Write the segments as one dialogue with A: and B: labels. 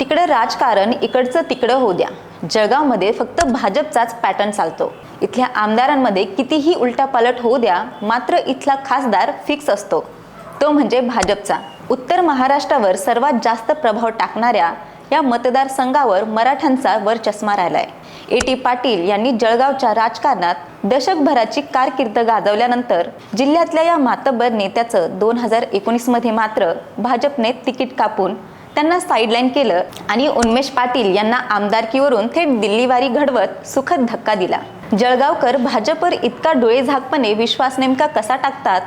A: तिकडं राजकारण इकडचं तिकडं होऊ द्या. जळगावमध्ये फक्त भाजपचाच पॅटर्न चालतो. इथल्या आमदारांमध्ये कितीही उलटापालट होऊ द्या मात्र इथला खासदार फिक्स असतो. तो म्हणजे भाजपचा. उत्तर महाराष्ट्रावर सर्वात जास्त प्रभाव टाकणाऱ्या या मतदारसंघावर मराठ्यांचा वर चष्मा राहिलाय. ए टी पाटील यांनी जळगावच्या राजकारणात दशकभराची कारकीर्द गाजवल्यानंतर जिल्ह्यातल्या या मातब्बर नेत्याचं दोन हजार एकोणीसमध्ये मात्र भाजपने तिकीट कापून त्यांना साईडलाईन केलं आणि उन्मेष पाटील यांना आमदारकीवरून थेट दिल्लीवारी घडवत सुखद धक्का दिला. जळगावकर भाजपवर इतका डोळेझाकपणे विश्वास नेमका कसा टाकतात?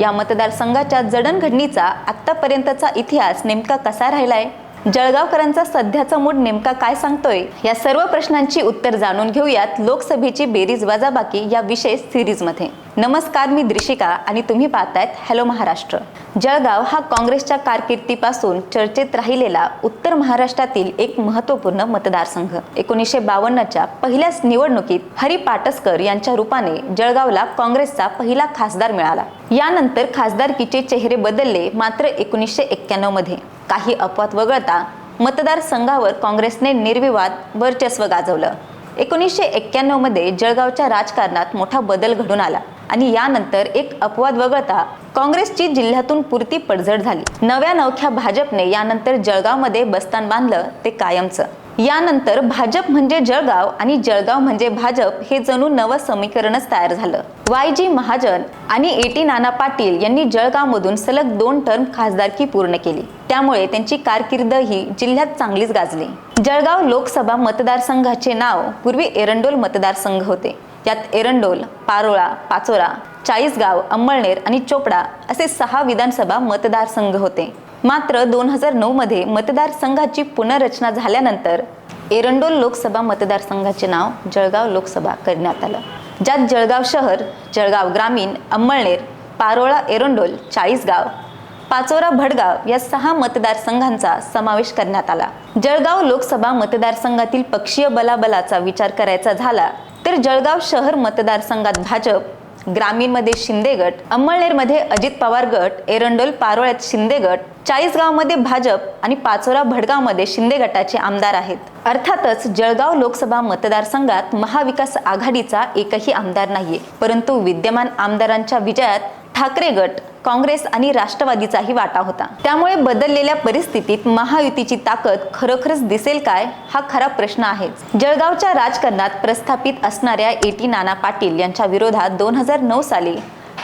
A: या मतदारसंघाच्या जडणघडणीचा आत्तापर्यंतचा इतिहास नेमका कसा राहिलाय? जळगावकरांचा सध्याचा मूड नेमका काय सांगतोय? या सर्व प्रश्नांची उत्तर जाणून घेऊयात लोकसभेची बेरीज वजाबाकी या विशेष सिरीजमध्ये. नमस्कार मी दृशिका आणि तुम्ही पाहतायत हॅलो महाराष्ट्र. जळगाव हा काँग्रेसच्या कारकिर्दीपासून चर्चेत राहिलेला उत्तर महाराष्ट्रातील एक महत्त्वपूर्ण मतदारसंघ. एकोणीसशे बावन्नच्या पहिल्याच निवडणुकीत हरी पाटसकर यांच्या रूपाने जळगावला काँग्रेसचा पहिला खासदार मिळाला. यानंतर खासदारकीचे चेहरे बदलले मात्र एकोणीसशे एक्क्याण्णवमध्ये काही अपवाद वगळता मतदारसंघावर काँग्रेसने निर्विवाद वर्चस्व गाजवलं. एकोणीसशे एक्क्याण्णवमध्ये जळगावच्या राजकारणात मोठा बदल घडून आला आणि यानंतर एक अपवाद वगळता काँग्रेसची जिल्ह्यातून पुरती पडझड झाली. नव्या नवख्या भाजपने यानंतर जळगावमध्ये बस्तान बांधलं ते कायमचं. यानंतर भाजप म्हणजे जळगाव आणि जळगाव म्हणजे भाजप हे जणू नवं समीकरणच तयार झालं. वाय जी महाजन आणि ए टी नाना पाटील यांनी जळगावमधून सलग दोन टर्म खासदारकी पूर्ण केली. त्यामुळे त्यांची कारकीर्द ही जिल्ह्यात चांगलीच गाजली. जळगाव लोकसभा मतदारसंघाचे नाव पूर्वी एरंडोल मतदारसंघ होते. यात एरंडोल पारोळा पाचोरा चाळीसगाव अंमळनेर आणि चोपडा असे सहा विधानसभा मतदारसंघ होते. मात्र दोन हजार नऊमध्ये मतदारसंघाची पुनर्रचना झाल्यानंतर एरंडोल लोकसभा मतदारसंघाचे नाव जळगाव लोकसभा करण्यात आलं. ज्यात जळगाव शहर जळगाव ग्रामीण अंमळनेर पारोळा एरंडोल चाळीसगाव पाचोरा भडगाव या सहा मतदारसंघांचा समावेश करण्यात आला. जळगाव लोकसभा मतदारसंघातील पक्षीय बलाबलाचा विचार करायचा झाला तर जळगाव शहर मतदारसंघात भाजप ग्रामीणमध्ये शिंदे गट अंमळनेरमध्ये अजित पवार गट एरंडोल पारोळ्यात शिंदे गट चाळीसगावमध्ये भाजप आणि पाचोरा भडगावमध्ये शिंदे गटाचे आमदार आहेत. अर्थातच जळगाव लोकसभा मतदारसंघात महाविकास आघाडीचा एकही आमदार नाहीये. परंतु विद्यमान आमदारांच्या विजयात ठाकरे गट काँग्रेस आणि राष्ट्रवादीचाही वाटा होता. त्यामुळे बदललेल्या परिस्थितीत महायुतीची ताकद खरोखरच दिसेल काय? हा खरा प्रश्न आहे जळगावच्या राजकारणात प्रस्थापित असणाऱ्या एटी नाना पाटील यांच्या विरोधात दोन हजार नऊ साली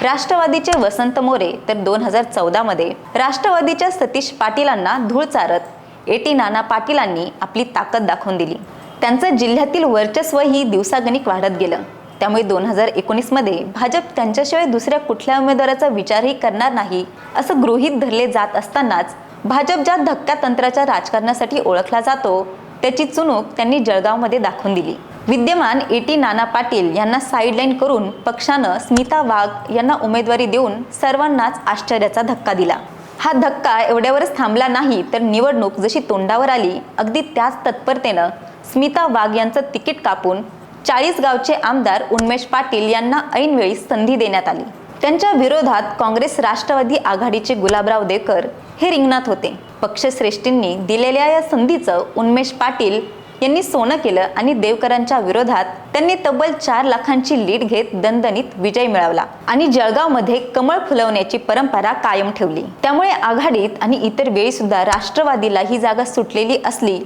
A: राष्ट्रवादीचे वसंत मोरे तर दोन हजार चौदामध्ये राष्ट्रवादीच्या सतीश पाटीलांना धूळ चारत एटी नाना पाटीलांनी आपली ताकद दाखवून दिली. त्यांचं जिल्ह्यातील वर्चस्वही दिवसागणिक वाढत गेलं. त्यामुळे दोन हजार एकोणीसमध्ये भाजप त्यांच्याशिवाय दुसऱ्या कुठल्या उमेदवाराचा विचारही करणार नाही असं गृहीत धरले जात असतानाच भाजप ज्या धक्का तंत्राच्या राजकारणासाठी ओळखला जातो त्याची चुणूक त्यांनी जळगावमध्ये दाखवून दिली. विद्यमान ए टी नाना पाटील यांना साईडलाईन करून पक्षानं स्मिता वाघ यांना उमेदवारी देऊन सर्वांनाच आश्चर्याचा धक्का दिला. हा धक्का एवढ्यावरच थांबला नाही तर निवडणूक जशी तोंडावर आली अगदी त्याच तत्परतेनं स्मिता वाघ यांचं तिकीट कापून चाळीस गावचे आमदार उन्मेश पाटील यांना ऐनवेळी संधी देण्यात आली. त्यांच्या विरोधात काँग्रेस राष्ट्रवादी आघाडीचे गुलाबराव देकर हे रिंगणात होते. पक्षश्रेष्ठींनी दिलेल्या या संधीचं उन्मेश पाटील यांनी सोनं केलं आणि देवकरांच्या विरोधात त्यांनी तब्बल चार लाखांची लीड घेत दणदणीत विजय मिळवला आणि जळगावमध्ये कमळ फुलवण्याची परंपरा कायम ठेवली. त्यामुळे आघाडीत आणि इतर वेळी सुद्धा राष्ट्रवादीला ही जागा सुटलेली असली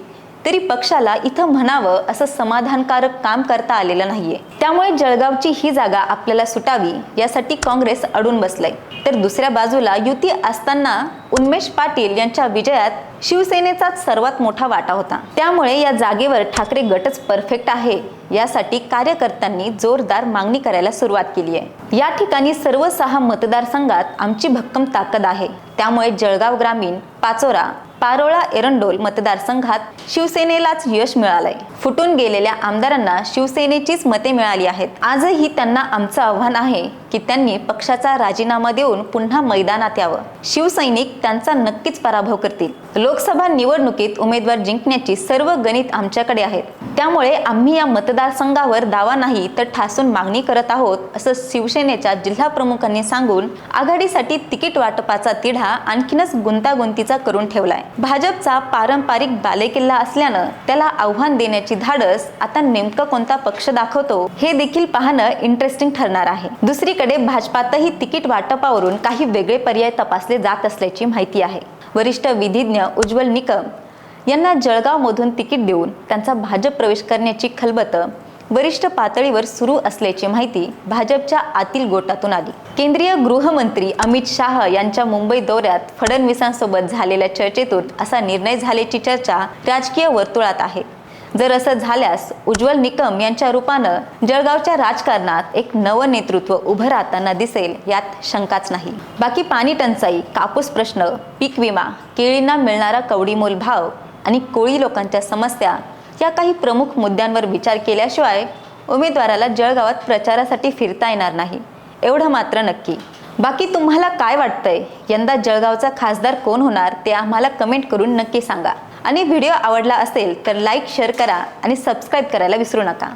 A: तरी पक्षाला इथं म्हणावं असं समाधानकारक काम करता आलेलं नाहीये. त्यामुळे जळगावची ही जागा आपल्याला सुटावी यासाठी काँग्रेस अडून बसलंय. तर दुसऱ्या बाजूला युती असताना उन्मेष पाटील यांच्या विजयात शिवसेनेचाच सर्वात मोठा वाटा होता. त्यामुळे या जागेवर ठाकरे गटच परफेक्ट आहे यासाठी कार्यकर्त्यांनी जोरदार मागणी करायला सुरुवात केली आहे या ठिकाणी सर्व सहा मतदारसंघात आमची भक्कम ताकद आहे. त्यामुळे जळगाव ग्रामीण पाचोरा पारोळा एरंडोल मतदारसंघात शिवसेनेलाच यश मिळालंय. फुटून गेलेल्या आमदारांना शिवसेनेचीच मते मिळाली आहेत. आजही त्यांना आमचं आव्हान आहे की त्यांनी पक्षाचा राजीनामा देऊन पुन्हा मैदानात यावं. शिवसैनिक त्यांचा नक्कीच पराभव करतील. लोकसभा निवडणुकीत उमेदवार जिंकण्याची सर्व गणित आमच्याकडे आहेत. त्यामुळे आम्ही या मतदारसंघावर दावा नाही तर ठासून मागणी करत आहोत असं शिवसेनेच्या जिल्हा प्रमुखांनी सांगून आघाडीसाठी तिकीट वाटपाचा तिढा आणखीनच गुंतागुंतीचा करून ठेवलाय. भाजपचा पारंपरिक बालेकिल्ला असल्यानं त्याला आव्हान देण्याची धाडस आता नेमका कोणता पक्ष दाखवतो हे देखील पाहणं इंटरेस्टिंग ठरणार आहे. दुसरीकडे भाजपातही तिकीट वाटपावरून काही वेगळे पर्याय तपासले जात असल्याची माहिती आहे. वरिष्ठ विधिज्ञ उज्ज्वल निकम यांना जळगावमधून तिकीट देऊन त्यांचा भाजप प्रवेश करण्याची खलबत वरिष्ठ पातळीवर सुरू असल्याची माहिती भाजपच्या आतील गोटातून आली. केंद्रीय गृहमंत्री अमित शाह यांच्या मुंबई दौऱ्यात फडणवीसांसोबत झालेल्या चर्चेतून असा निर्णय झाल्याची चर्चा राजकीय वर्तुळात आहे. जर असं झाल्यास उज्ज्वल निकम यांच्या रूपानं जळगावच्या राजकारणात एक नवं नेतृत्व उभं राहताना दिसेल यात शंकाच नाही. बाकी पाणी टंचाई कापूस प्रश्न पीक विमा केळींना मिळणारा कवडीमोल भाव आणि कोळी लोकांच्या समस्या या काही प्रमुख मुद्द्यांवर विचार केल्याशिवाय उमेदवाराला जळगावात प्रचारासाठी फिरता येणार नाही. एवढं मात्र नक्की. बाकी तुम्हाला काय वाटतंय? यंदा जळगावचा खासदार कोण होणार? ते आम्हाला कमेंट करून नक्की सांगा. आणि व्हिडिओ आवडला असेल तर लाईक शेअर करा आणि सबस्क्राईब करायला विसरू नका.